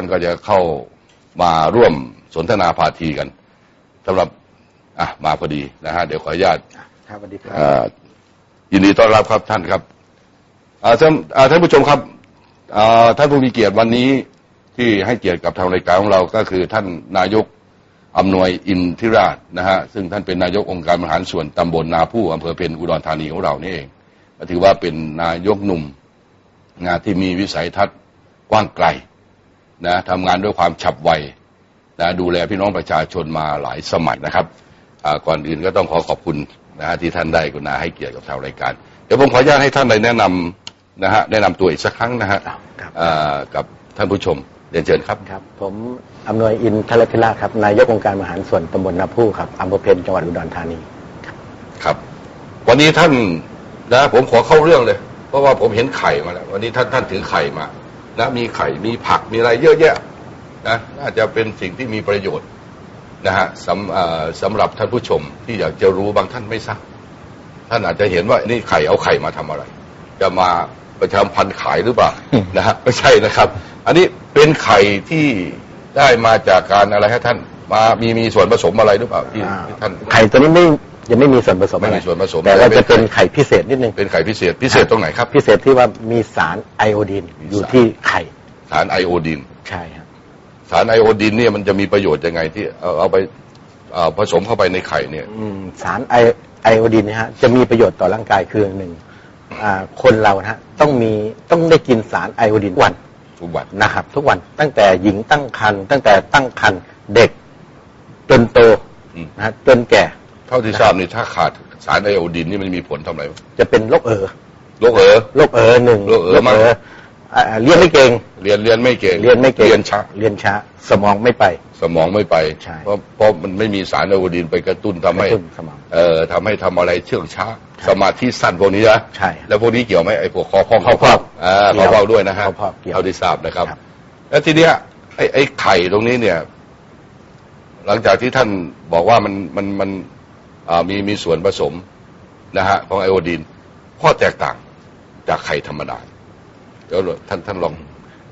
านก็จะเข้ามาร่วมสนทนาพาทีกันสำหรับอะมาพอดีนะฮะเดี๋ยวขออนุญาตครับสวัสดีครัเอ่อยินดีต้อนรับครับท่านครับอ่าท่านอ่าท่านผู้ชมครับอ่าท่านผู้มีเกียรติวันนี้ที่ให้เกียรติกับทางรายการของเราก็คือท่านนายกอำนวยอินทิราชนะฮะซึ่งท่านเป็นนายกองค์การบริหารส่วนตำบลนาผู้อำเภอเพนอุดรธานีของเรานี่เองก็ถือว่าเป็นนายกหนุ่มงานที่มีวิสัยทัศน์กว้างไกล นะทำงานด้วยความฉับไวนะดูแลพี่น้องประชาชนมาหลายสมัยนะครับอ่าก่อนอื่นก็ต้องขอขอบคุณนะฮะที่ท่านได้กรุณาให้เกียรติกับทางรายการ เดี๋ยวผมขออนุญาตให้ท่านได้แนะนำนะฮะแนะนำตัวอีกสักครั้งนะฮะครับครับอ่ากับท่านผู้ชมเรียนเชิญครับครับ ผมอำนวยอินทรพิราชครับนายกองค์การบริหารส่วนตำบลนาผู้ครับอำเภอเพนจังหวัดอุดรธานีครับ วันนี้ท่านนะผมขอเข้าเรื่องเลย เพราะว่าผมเห็นไข่มาแล้ววันนี้ท่านท่านถือไข่มา นะมีไข่มีผักมีอะไรเยอะแยะนะน่าจะเป็นสิ่งที่มีประโยชน์นะฮะสำอ่าสำหรับท่านผู้ชมที่อยากจะรู้บางท่านไม่ทราบท่านอาจจะเห็นว่านี่ไข่เอาไข่มาทำอะไร จะมาประชาพันธ์ขายหรือเปล่านะฮะไม่ใช่นะครับ อันนี้เป็นไข่ที่ได้มาจากการอะไรให้ท่านมามีมีส่วนผสมอะไรหรือเปล่าที่ที่ท่านไข่ตัวนี้ไม่ ยังไม่มีส่วนผสมไม่มีอะไรส่วนผสมแต่ว่าไม่เป็นจะเป็นไข่พิเศษนิดนึงเป็นไข่พิเศษพิเศษตรงไหนครับ พิเศษที่ว่ามีสารไอโอดีนมีอยู่สาร ที่ไข่สารไอโอดีน ใช่ครับสารไอโอดีนเนี่ยมันจะมีประโยชน์ยังไงที่เอาเอาไปเอาผสมเข้าไปในไข่เนี่ย อืมสารไอไอโอดีนเนะฮะจะมีประโยชน์ต่อร่างกายคือหนึ่งอ่าคนเรานะฮะต้องมีต้องได้กินสารไอโอดีนทุกวัน ทุกวัน นะครับทุกวันตั้งแต่หญิงตั้งครรภ์ตั้งแต่ตั้งครรภ์เด็กจนโตอืม นะฮะจนแก่ เท่าที่ทราบนี่ถ้าขาดสารไอโอดีนนี่มันมีผลทำอะไรจะเป็นโรคเออโรคเออโรคเออหนึ่งโรคเอ๋อมั้งอ่าเรียนไม่เก่ง เรียนเรียนไม่เก่งเรียนไม่เก่งเรียนช้าเรียนช้า สมองไม่ไป สมองไม่ไป ใช่เพราะเพราะมันไม่มีสารไอโอดีนไปกระตุ้นทำให้กระตุ้นสมองเอ่อทำให้ทำอะไรเชื่องช้าใช่สมาธิสั้นพวกนี้นะใช่แล้วพวกนี้เกี่ยวไหมไอ้พวกคอพอกคอพอกอ่าเกี่คอยวพอกด้วยนะฮะคอพอกเกี่ยวเท่าที่ทราบนะครับ ครับ แล้วทีเนี้ยไอ้ไอ้ไข่ตรงนี้เนี่ย หลังจากที่ท่านบอกว่ามันมันมันอ่า มีมีส่วนผสมนะฮะของไอโอดีนข้อแตกต่างจากไข่ธรรมดาเดี๋ยวท่านท่านลอง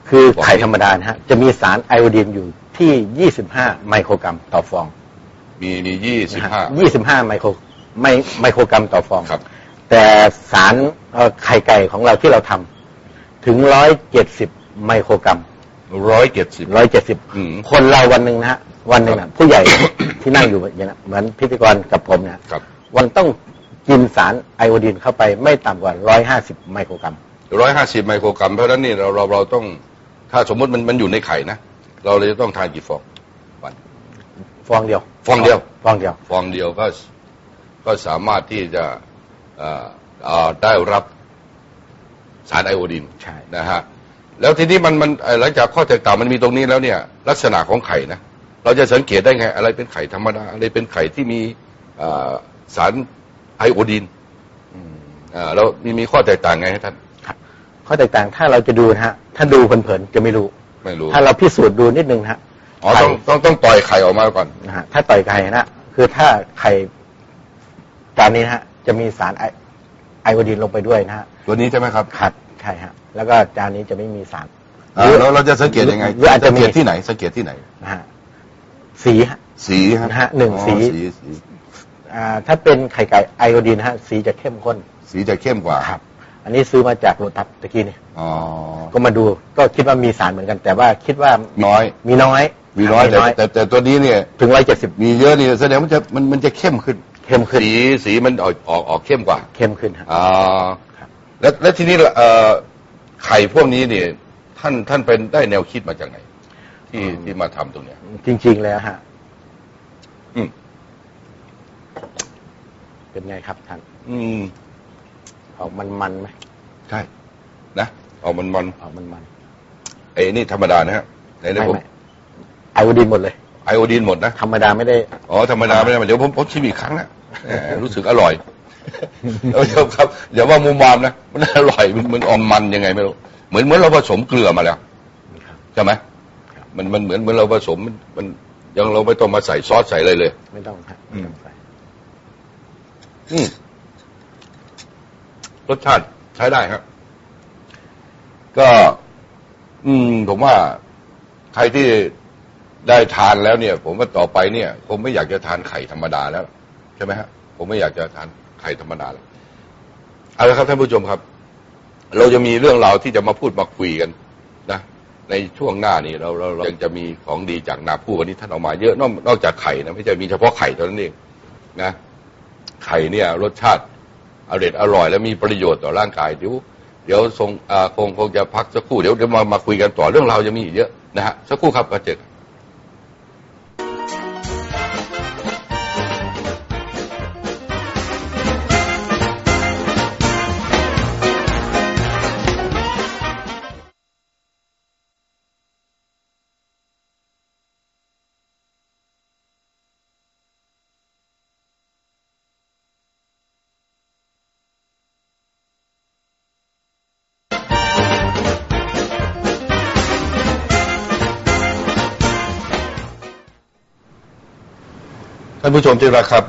คือบอกไข่ธรรมดานะฮะจะมีสารไอโอดีนอยู่ที่ 25 ไมโครกรัมต่อฟอง มีมียี่สิบห้า25 ไมโครไมไมโครกรัมต่อฟองครับ แต่สารเอ่อไข่ไก่ของเราที่เราทำถึง 170 ไมโครกรัมร้อยเจ็ดสิบอืม170คนเราวันหนึ่งนะฮะวันหนึ่งนะผู้ใหญ่ ที่นั่งอยู่อย่างนั้นเหมือนพิธีกรกับผมเนะครับวันต้องกินสารไอโอดีนเข้าไปไม่ต่ำกว่า 150 ไมโครกรัม ร้อยห้าสิบไมโครกรัม เพราะฉะนั้นนี่เราเราเราต้องถ้าสมมติมันมันอยู่ในไข่นะ เราเลยจะต้องทานกี่ฟองวันฟองเดียว ฟองเดียว ฟองเดียว ฟองเดียวก็ก็สามารถที่จะเอ่อเอ่อได้รับสารไอโอดีนใช่ นะฮะแล้วทีนี้มันมันเอ่อหลังจากข้อแตกต่างมันมีตรงนี้แล้วเนี่ย ลักษณะของไข่นะ เราจะสังเกตได้ไง อะไรเป็นไข่ธรรมดา อะไรเป็นไข่ที่มีเอ่อสารไอโอดีนอืมอ่าแล้วมีมีข้อแตกต่างไงให้ท่านข้อแตกต่างถ้าเราจะดูนะฮะ ถ้าดูเผินๆจะไม่รู้ ไม่รู้ ถ้าเราพิสูจน์ดูนิดนึงนะฮะอ๋อต้องต้องต้องต่อยไข่ออกมาก่อนนะฮะถ้าต่อยไข่นะคือถ้าไข่จานนี้นะฮะ จะมีสารไอไอโอดีนลงไปด้วยนะฮะตัวนี้ใช่ไหมครับขัดใช่ฮะ แล้วก็จานนี้จะไม่มีสารอ่าแล้วเราจะสังเกตยังไงหรืออาจจะสังมีเกตที่ไหนสังเกตที่ไหนนะฮะ สีฮะ สีฮะนะฮะหนึ่งอ๋อสีสีสีอ่าถ้าเป็นไข่ไก่ไอโอดีนนะฮะสีจะเข้มข้นสีจะเข้มกว่าครับ อันนี้ซื้อมาจากโลตัสตะกี้นี่อ๋อ ก็มาดูก็คิดว่ามีสารเหมือนกัน แต่ว่าคิดว่าน้อย มีน้อยมีน้อยแต่แต่แต่ตัวนี้เนี่ย ถึงร้อยเจ็ดสิบมีเยอะนี่แสดงว่ามันจะมันมันจะเข้มขึ้น เข้มขึ้นสีสีมันออกออกออกเข้มกว่าเข้มขึ้นฮะ อ่าครับแล้วแล้วทีนี้เอ่อไข่พวกนี้เนี่ยท่านท่านเป็นได้แนวคิดมาจากไหน ที่ที่มาทำตรงเนี้ย จริง ๆ แล้วฮะอืมเป็นไงครับท่านอืมออกมันมันๆไหมใช่ นะเอามันมันออกมันมันไอ้นี่ธรรมดานะฮะไหนไม่ๆผมไม่ไอโอดีนหมดเลย ไอโอดีนหมดนะ ธรรมดาไม่ได้ อ๋อธรรมดาไม่ได้เดี๋ยวผมผมชิมอีกครั้งนะแหมรู้สึกอร่อยเอาเถอะครับอย่าว่ามุมมามนะมันอร่อยมันมันออมมันยังไงไม่รู้เหมือนเหมือนเราผสมเกลือมาแล้วครับใช่ไหมครับ มันมันเหมือนเหมือนเราผสมมันมันยังเราไม่ต้องมาใส่ซอสใส่อะไรเลย ไม่ต้องฮะอืมไม่ต้องใส่อืมรสชาติใช้ได้ครับ ก็ อืม ผมว่าใครที่ได้ทานแล้วเนี่ย ผมว่าต่อไปเนี่ยคงไม่อยากจะทานไข่ธรรมดาแล้ว ใช่ไหมฮะ ผมไม่อยากจะทานไข่ธรรมดาแล้วเอาละครับท่านผู้ชมครับ เราจะมีเรื่องราวที่จะมาพูดมาคุยกัน นะ ในช่วงหน้านี้เราเราเรายังจะมีของดีจากนาผู้วันนี้ท่านเอามาเยอะนอกนอกจากไข่นะไม่ใช่มีเฉพาะไข่เท่านั้นเองนะไข่เนี่ยรสชาติอร่อยอร่อย และมีประโยชน์ต่อร่างกายเดี๋ยวเดี๋ยวทรงคงคงจะพักสักครู่เดี๋ยวเดี๋ยวมามาคุยกันต่อเรื่องเราจะมีอีกเยอะนะฮะสักครู่ครับมาเจอกันานผู้ชมที่รักครับ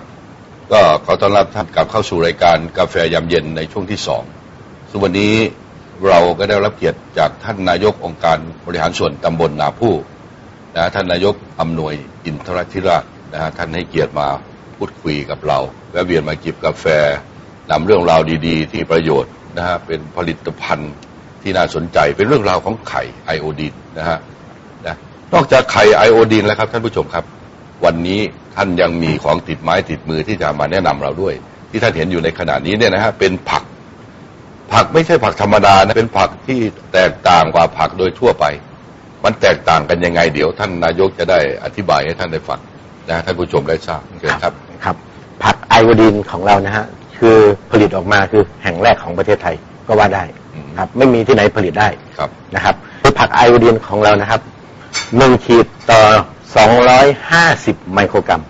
ก็ขอต้อนรับท่านกลับเข้าสู่รายการกาแฟยามเย็นในช่วงที่สองซึ่งวันนี้เราก็ได้รับเกียรติจากท่านนายกองค์การบริหารส่วนตำบลนาผู้นะท่านนายกอำนวยอินทรธิราชนะฮะท่านให้เกียรติมาพูดคุยกับเราและเวียนมาจิบกาแฟนำเรื่องราวดี ๆ ที่ประโยชน์นะฮะเป็นผลิตภัณฑ์ที่น่าสนใจเป็นเรื่องราวของไข่ไอโอดีนนะฮะนะนอกจากไข่ไอโอดีนแล้วครับท่านผู้ชมครับ วันนี้ ท่านยังมีของติดไม้ติดมือที่จะมาแนะนำเราด้วย ที่ท่านเห็นอยู่ในขณะนี้เนี่ยนะฮะเป็นผัก ผักไม่ใช่ผักธรรมดานะเป็นผักที่แตกต่างกว่าผักโดยทั่วไป มันแตกต่างกันยังไงเดี๋ยว ท่านนายกจะได้อธิบายให้ท่านได้ฟังนะฮะท่านผู้ชมได้ทราบเชิญครับครับ ผักไอโอดีนของเรานะฮะคือผลิตออกมาคือแห่งแรกของประเทศไทยก็ว่าได้อืมครับ ไม่มีที่ไหนผลิตได้ครับนะครับคือผักไอโอดีนของเรานะครับหนึ่งขีดต่อ สองร้อยห้าสิบไมโครกรัม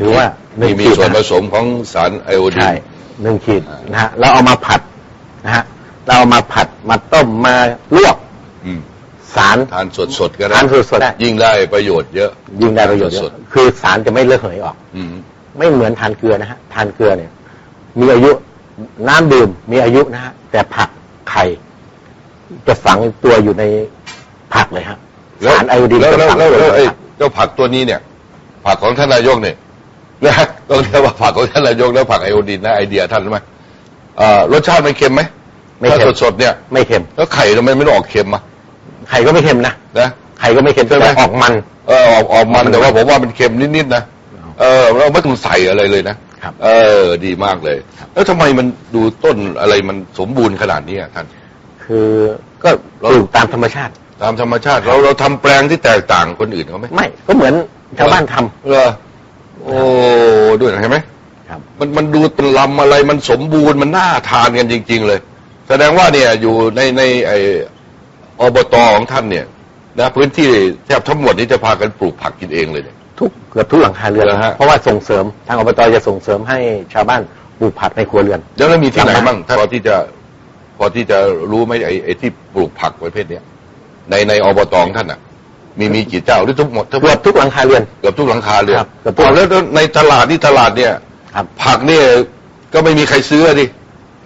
ถือว่าหนึ่มีงมีขีดส่วนนะผสมของสารไอโอดีใช่น หนึ่งขีดอ่าน นะฮะเราเอามาผัดนะฮะเราเอามาผัดมาต้มมาลวกอืมสาร ทานสดๆก็ได้ทานสดๆได้ ยิ่งได้ประโยชน์เยอะ ยิ่งได้ประโยชน์เยสอะดคือสารจะไม่เลอะเหยออก อืม ไม่เหมือนทานเกลือนะฮะทานเกลือเนี่ย มีอายุน้ำดื่มมีอายุนะฮะแต่ผักไข่จะฝังตัวอยู่ในผักเลยฮะแล้วสารไอโอดีนแล้วจะแล้วฝังแล้วตัวแล้วในไอ้ผักเจ้าผักตัวนี้เนี่ย ผักของท่านนายกเนี่ยนะต้องเรียกว่าผักของท่านนายกแล้วผักไอโอดีนนะไอเดียท่านรู้ไหมเอ่อรสชาติมันเค็มไหมไม่ถ้าเค็มสดๆเนี่ยไม่เค็มแล้วไข่ทำไมไม่ต้องออกเค็มอะไข่ก็ไม่เค็มนะนะไข่ก็ไม่เค็มใช่ไหมแต่ออกมันเออออกออกมันแต่ว่าผมว่ามันเค็มนิดๆนะเออเราไม่ต้องใส่อะไรเลยนะครับเออ ดีมากเลย แล้วทำไมมันดูต้นอะไรมันสมบูรณ์ขนาดนี้อะท่าน คือก็เราปลูกตามธรรมชาติ ตามธรรมชาติเราเราทำแปลงที่แตกต่างคนอื่นเขาไหมไม่ก็เหมือนชาวบ้านทำ เหรอโอ้ด้วยเห็นไหมครับ มันมันดูเป็นลำอะไรมันสมบูรณ์มันน่าทานกันจริง ๆ เลย แสดงว่าเนี่ยอยู่ในในไออบตของท่านเนี่ยนะพื้นที่แทบทั้งหมดนี้จะพากันปลูกผักกินเองเลยเนี่ย ทุกเกือบทุกหลังคาเรือนเหรอฮะ เพราะว่าส่งเสริมทางอบตจะส่งเสริมให้ชาวบ้านปลูกผักในครัวเรือน แล้วแล้วมีที่ไหนลำบากบ้างถ้าพอที่จะพอที่จะรู้ไหมไอ้ไอ้ที่ปลูกผักประเภทเนี้ย ในในอบตของท่านอะ มีมีกี่เจ้าหรือทุกหมดทั้งหมเกือดบทุกหลังคาเรือน เกือบทุกหลังคาเลยครับเกือบทุกโอ้แล้วแล้วในตลาดนี่ตลาดเนี่ยครับผักเนี่ยก็ไม่มีใครซื้อดิ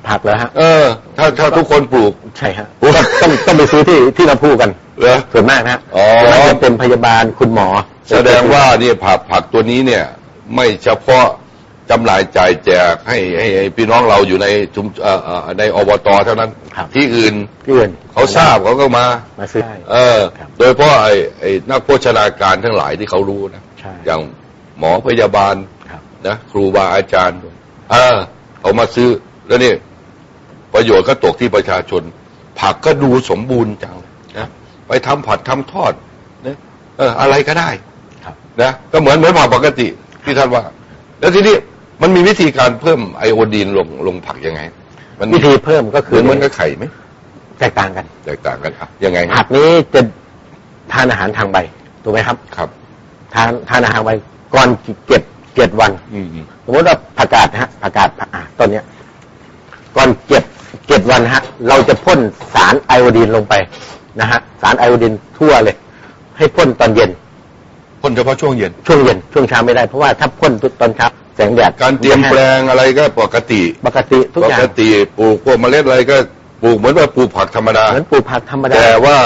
ผักแล้วฮะ เออ ถ้าถ้าทุกคนปลูก ใช่ฮะก็ต้องต้องไปซื้อที่ที่เราพูดกัน เหรอ ส่วนมากนะฮะอ๋อ ส่วนมากจะเป็นพยาบาลคุณหมอแสดงว่าเนี่ยผักผักตัวนี้เนี่ย ไม่เฉพาะ จำหน่ายจ่ายแจกให้ให้ให้พี่น้องเราอยู่ในชุมเอ่อเอ่อในอบตเท่านั้น ครับ ที่อื่นที่อื่นเขาทราบเขาก็มา มาซื้อได้ เออ ครับ โดยเฉพาะไอ้ไอ้นักโภชนาการทั้งหลายที่เขารู้นะ ใช่อย่างหมอพยาบาลครับ นะ ครูบาอาจารย์เออเขามาซื้อแล้วนี่ ประโยชน์ก็ตกที่ประชาชน ผักก็ดูสมบูรณ์จังนะไปทำผัดทำทอดนะเอออะไรก็ได้ครับ นะก็เหมือนเหมือนผักปกติที่ท่านว่า แล้วทีนี้ มันมีวิธีการเพิ่มไอโอดีนลงลงผักยังไง มันวิธีเพิ่มก็เหคืมืออนเหมือนกับไข่ไหมแตกต่างกัน แตกต่างกันอะยังไงผักนี้จะทานอาหารทางใบถูกไหมครับครับ ทานทานอาหารใบก่อนเก็บเจ็ดวันอืมอืมสมมติว่าผักกาดนะฮะผักกาดผักอ่าต้นเนี้ยก่อนเก็บเก็บวันนะฮะ เราจะพ่นสารไอโอดีนลงไปนะฮะสารไอโอดีนทั่วเลย ให้พ่นตอนเย็นพ่นเฉพาะช่วงเย็นช่วงเย็นช่วงเช้าไม่ได้เพราะว่าถ้าพ่นตอนเช้า แสงแดดการเตรียมแปลงอะไรก็ปกติ ปกติทุกปอย่าง กติปลูกพวกเมล็ดอะไรก็ปลูกเหมือนว่าปลูกผักธรรมดา เหมือนปลูกผักธรรมดา แต่ว่า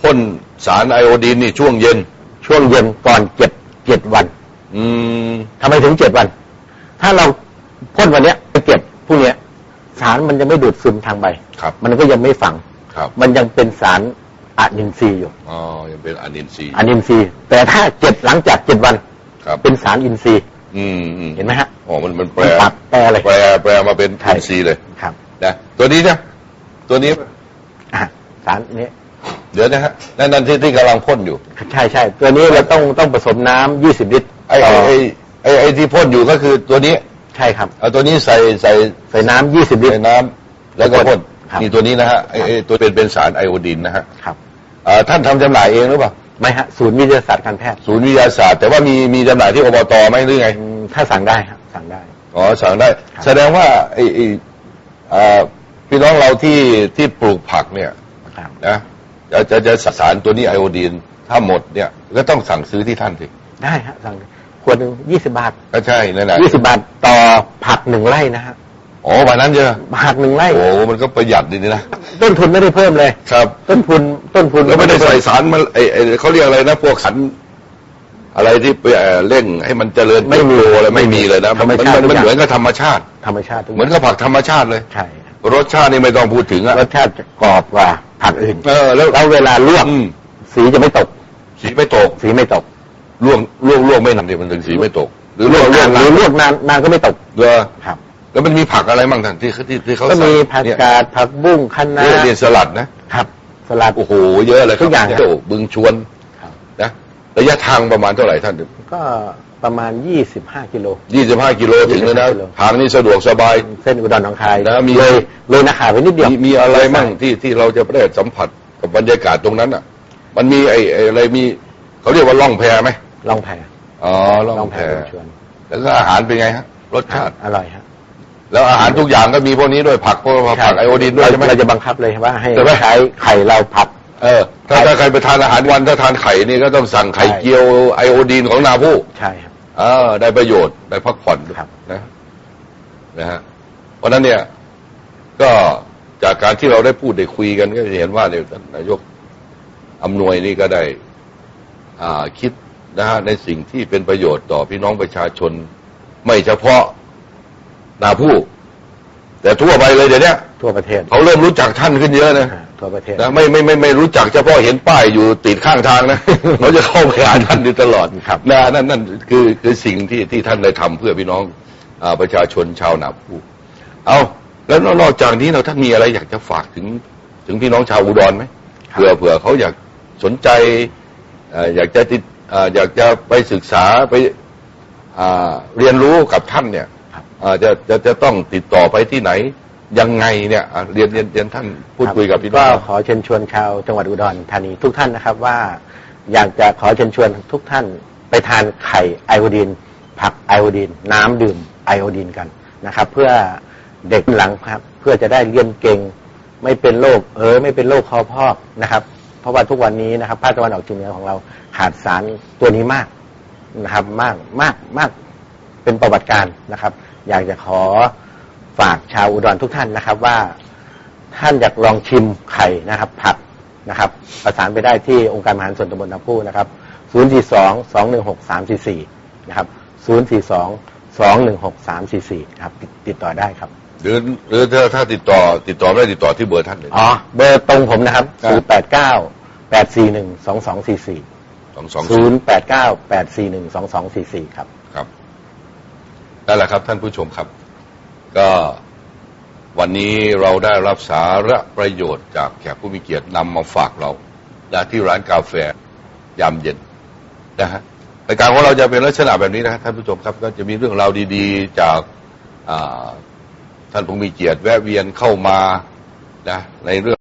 พ่นสารไอโอดีนนี่ช่วงเย็น ช่วงเย็นก่อนเก็บเจ็ดวันอืม ทำไมถึงเจ็ดวัน ถ้าเราพ่นวันเนี้ยไปเก็บพรุ่งเนี้ย สารมันจะไม่ดูดซึมทางใบ ครับ มันก็ยังไม่ฝัง ครับมันยังเป็นสารอะนินทรีย์อยู่อ๋อยังเป็นอะนินทรีย์อะนินทรีย์แต่ถ้าเจ็ดหลังจากเจ็ดวัน ครับ เป็นสารอินทรีย์ อืมอืมเห็นไหมฮะอ๋อมันมันแปลมันปรับแปลเลย แปลแปลมาเป็นใช่ อินทรีย์เลยครับนะตัวนี้นะตัวนี้อะสารนี้ เดี๋ยวนะฮะนั่นนั่นที่ที่กำลังพ่นอยู่ใช่ใช่ตัวนี้เราต้องต้องผสมน้ำยี่สิบลิตรไอ้ต่อไอ้ไอ้ไอ้ไอ้ที่พ่นอยู่ก็คือตัวนี้ใช่ครับ เอาตัวนี้ใส่ใส่ใส่น้ำยี่สิบลิตใส่ร น้ำแล้วก็พ่นครับ นี่ตัวนี้นะฮะไอ้ไอ้ตัวเป็นเป็นสารไอโอดีนนะฮะครับ อ่าท่านทำจำหน่ายเองหรือเปล่า ไม่ฮะ ศูนย์วิทยาศาสตร์การแพทย์ ศูนย์วิทยาศาสตร์ แต่ว่ามีมีจำหน่ายที่อบตไหมหรือไง อืม ถ้าสั่งได้ครับสั่งได้ อ๋อสั่งได้ครับแสดงว่าไอ้ไอ้อ่าพี่น้องเราที่ที่ปลูกผักเนี่ยครับนะจะจะจะสารตัวนี้ไอโอดีนถ้าหมดเนี่ยก็ต้องสั่งซื้อที่ท่านสิได้ฮะสั่งได้ขวดหนึ่งยี่สิบาทก็ใช่นั่นแหละยี่สิบาทต่อผักหนึ่งไร่นะฮะอ๋อวันนั้นเจอผักหนึ่งไร่โอ้มันก็ประหยัดดีนะต้นทุนไม่ได้เพิ่มเลย ครับ ต้นทุนต้นทุนแล้วไม่ได้ใส่สารมันไอไอเขาเรียกอะไรนะพวกขัน อะไรที่ไปเอ่อเร่งให้มันเจริญไม่มีเติบโตอะไรไม่มีเลยนะธรรมมันชาติมันทุกมันอย่าง เหมือนกับธรรมชาติ ธรรมชาติทุกเหมือนกับผักธรรมชาติเลย ใช่รสชาตินี่ไม่ต้องพูดถึงอะรสชาติจะกรอบกว่าผักอื่นเออแล้วแล้วเวลาลวกอืมสีจะไม่ตก สีไม่ตกสีไม่ตกลวกลวกลวกไม่นานเนี่ยมันถึงสีไม่ตก หรือลลววกกลนาวกนหนารือนลวกนานนานก็ไม่ตกเออครับ แล้วมันมีผักอะไรบ้างท่านที่ที่ที่เขาก็ใส่มีผักเนี่ยกาดผักบุ้งคะน้านี่นี่สลัดนะครับ สลัด โอ้โหเยอะเลยครับทุกอย่างโอ้บึงชวนค รับนะระยะทางประมาณเท่าไหร่ท่านก็ประมาณยี่สิบห้ากิโลยี่สิบห้ากิโลถึงเลยนะ25กิโลทางนี้สะดวกสบาย เส้นอุดรหนองคายนะมีเลยเลยนาขาไปนิดเดียวมีมีอะไรมั่งที่ที่เราจะได้สัมผัสกับบรรยากาศตรงนั้นอะ มันมีไอ้ไอ้อะไรมีเขาเรียกว่าล่องแพไหมลองแพอ๋อล่องลองแพแพชวนแล้วก็อาหารเป็นไงฮะรสชาติอร่อยฮะแล้วอาหารทุกอย่างก็มีพวกนี้ด้วยผักพวกผักไอโอดีนด้วยใช่ไหมเราจะบังคับเลยว่าให้ใช่ไหมใช้ไข่เราผัด เออ ถ้าถ้าใครไปทานอาหารวันถ้าทานไข่นี่ก็ต้องสั่งไข่ใช่เจียวไอโอดีนของนาผู้ใช่ครับอ่าได้ประโยชน์ได้พักผ่อนด้วยครับนะนะฮะเพราะฉะนั้นเนี่ย ก็จากการที่เราได้พูดได้คุยกันก็จะเห็นว่าเนี่ยท่านนายกอำนวยนี่ก็ได้ อ่าคิดนะฮะในสิ่งที่เป็นประโยชน์ต่อพี่น้องประชาชน ไม่เฉพาะนาผู้ แต่ทั่วไปเลยเดี๋ยวนี้ทั่วประเทศเขาเริ่มรู้จักท่านขึ้นเยอะนะอ่า ทั่วประเทศนะไม่ไม่ไม่ไม่รู้จักเฉพาะเห็นป้ายอยู่ติดข้างทางนะเขาจะเข้าไปหาท่านอยู่ตลอดครับนะนั่นนั่นคือคือสิ่งที่ที่ท่านได้ทำเพื่อพี่น้องอาประชาชนชาวนาผู้ เอาแล้วนอกจากนี้เราท่านมีอะไรอยากจะฝากถึง ถึงพี่น้องชาวอุดรไหมเผื่อเผื่อเขาอยากสนใจเอ่ออยากจะติดเอ่ออยากจะไปศึกษาไปอ่าเรียนรู้กับท่านเนี่ยครับอ่าจะจะจะต้องติดต่อไปที่ไหน ยังไงเนี่ยอะเรียนเรียนเรียนท่านพูดคุยกับพี่น้ก็ง ขอเชิญชวนชาวจังหวัดอุดรธานีทุกท่านนะครับว่า อยากจะขอเชิญชวนทุกท่านไปทานไข่ไอโอดีน ผักไอโอดีน น้ำดื่มไอโอดีนกันนะครับ เพื่อเด็กหลังครับ เพื่อจะได้เรียนเก่ง ไม่เป็นโรคเออไม่เป็นโรคคอพอกนะครับ เพราะว่าทุกวันนี้นะครับภาคตะวันออกเฉียงเหนือของเราขาดสารตัวนี้มากนะครับ มากมากมาก เป็นประวัติการนะครับ อยากจะขอ ฝากชาวอุดรทุกท่านนะครับว่าท่านอยากลองชิมไข่นะครับ ผักนะครับ ประสานไปได้ที่องค์การมหารส่วนตำบลน้ำพุนะครับ 042 216 344 นะครับ 042 216 344 ครับติดติดต่อได้ครับหรือหรือถ้าถ้าติดต่อติดต่อไม่ได้ติดต่อที่เบอร์ท่านเลยอ๋อเบอร์ตรงผมนะครับครับ089 841 2244 สองสอง089 841 2244ครับ ครับนั่นแหละครับท่านผู้ชมครับ ก็วันนี้เราได้รับสาระประโยชน์จากแขกผู้มีเกียรตินำมาฝากเราและที่ร้านกาแฟยามเย็นนะฮะรายการของเราจะเป็นลักษณะแบบนี้นะครับท่านผู้ชมครับ ก็จะมีเรื่องราวดีๆ จากท่านผู้มีเกียรติแวะเวียนเข้ามานะในเรื่อง